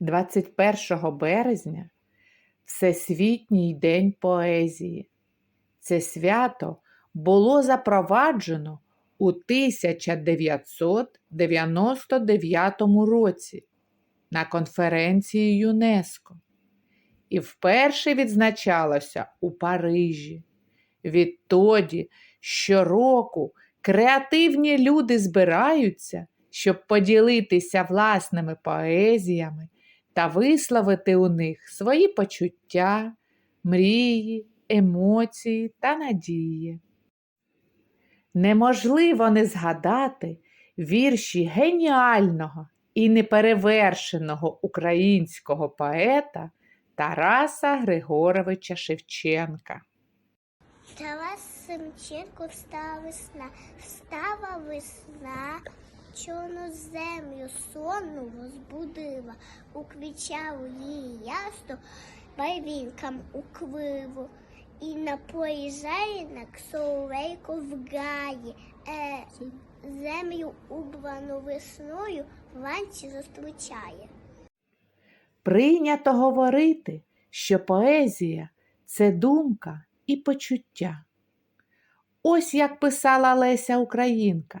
21 березня Всесвітній день поезії. Це свято було запроваджено у 1999 році на конференції ЮНЕСКО і вперше відзначалося у Парижі. Відтоді щороку креативні люди збираються, щоб поділитися власними поезіями та висловити у них свої почуття, мрії, емоції та надії. Неможливо не згадати вірші геніального і неперевершеного українського поета Тараса Григоровича Шевченка. Тарас Семченко встала весна, встала весна, чорну землю сонну розбудила, уквічав її ясно барвінкам у криву. І на соловейко в гаї, е, землю убрану весною вранці зустрічає. Прийнято говорити, що поезія це думка і почуття. Ось як писала Леся Українка.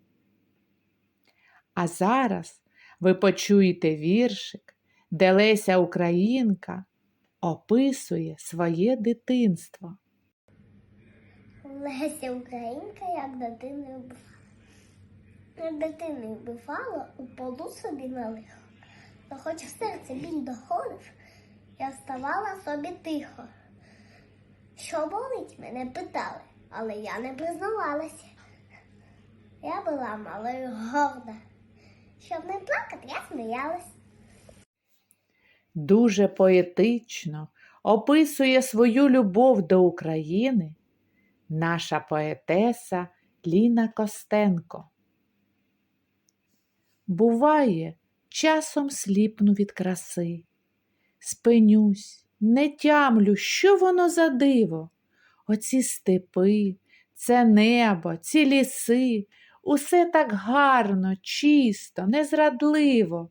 А зараз ви почуєте віршик, де Леся Українка описує своє дитинство. Леся Українка, як дитиною бувала. Як дитиною бувала, у полу собі налиха. Та хоч в серці біль доходив, я ставала собі тихо. Що болить, мене питали, але я не признавалася. Я була малою горда. Щоб не плакати, я сміялась. Дуже поетично описує свою любов до України наша поетеса Ліна Костенко. Буває, часом сліпну від краси, спинюсь, не тямлю, що воно за диво. Оці степи, це небо, ці ліси, усе так гарно, чисто, незрадливо,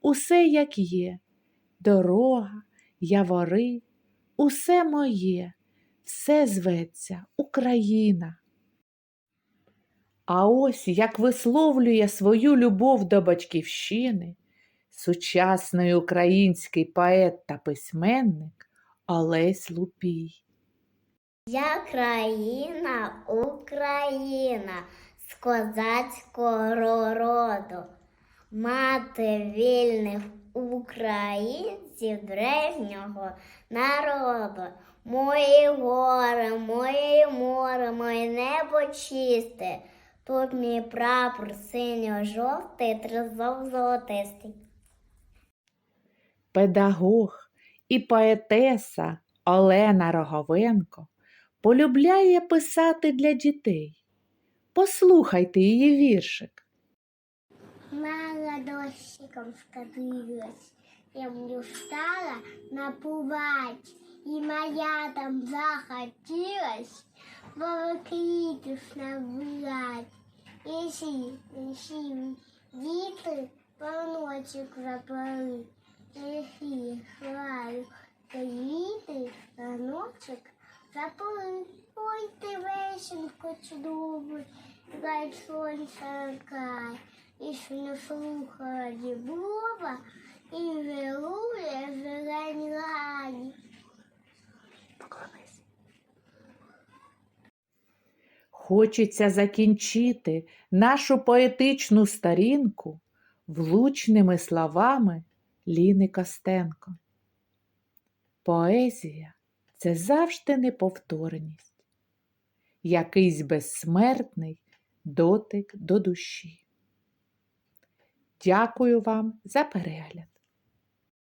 усе як є, дорога, явори, усе моє, все зветься Україна. А ось як висловлює свою любов до батьківщини сучасний український поет та письменник Олесь Лупій. Я країна Україна з козацького роду, мати вільних українців древнього народу. Мої гори, моє море, моє небо чисте. Тут мій прапор синьо-жовтий, тризов золотистий. Педагог і поетеса Олена Роговенко полюбляє писати для дітей. Послухайте її віршик. Мало дощиком скатилась, я мне встала напувать, и моя там захотелось волокитов набрать. Ищи, ищи, віти, полночек запали, ищи, хвалю, квіти, раночок запали. Ой, ти вишенко чудовий, гай сонця край. І що не слухала діброва, і вилує зелені гані. Хочеться закінчити нашу поетичну сторінку влучними словами Ліни Костенко. Поезія це завжди неповторність, якийсь безсмертний дотик до душі. Дякую вам за перегляд.